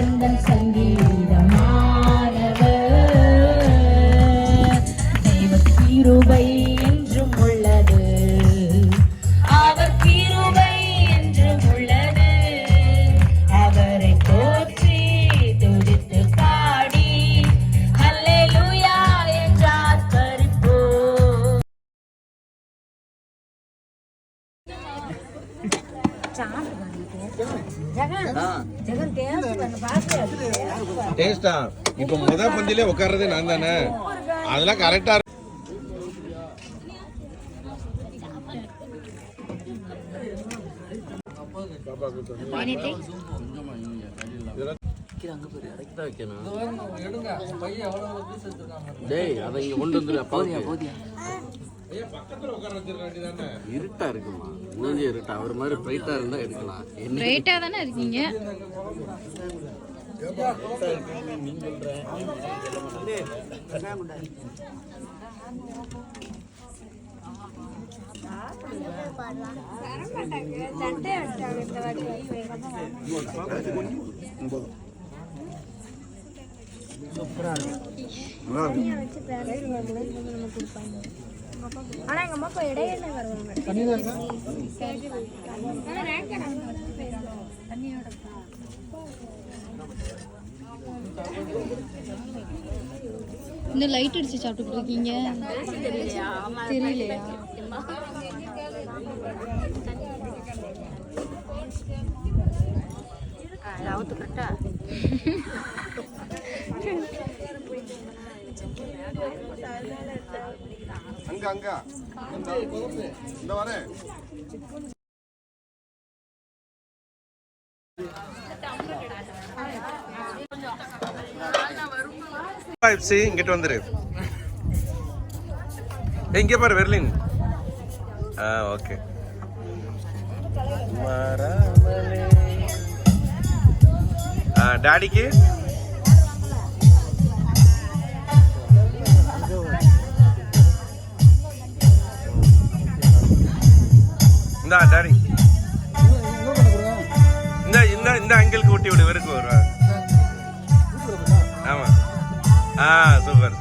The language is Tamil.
உங்கள் சங்கீத மாணவர் தெய்வ கிருபை என்றும் உள்ளது. அவர் கிருபை என்றும் உள்ளது. அவரை போற்றி துடித்து பாடி அல்லேலூயா என்றார் பருப்போ. சாப்பிடுங்க. டேஸ்டா இப்போ முத பந்திலே உட்கார்றது நான் தானே? அதெல்லாம் கரெக்டா டேய் அதை இங்க கொண்டு வந்துரு போதியா போதியா? இருட்டா இருக்குமா? மூஞ்சி இருட்டா? அவர் மாதிரி பிரைட்டா இருந்தா எடுக்கலாம் என்ன ரைட்டா தானே இருக்கீங்க? ஆனா எங்க அம்மா அப்பா இடையில வருவாங்க. இன்னும் லைட் அடிச்சு சாப்பிட்டு இருக்கீங்க? தெரியலையா? அங்க அங்க. இந்த வரேன் சி இங்கிட்டு வந்துரு. இங்க பாரு வெர்லின். ஆ ஓகே. டாடிக்கு? இந்த டாடி இந்த இந்த இந்த அங்கிளுக்கு ஊட்டி விடு வெறுக்கு வருவேன் ஆமாம் ஆ. சூப்பர்.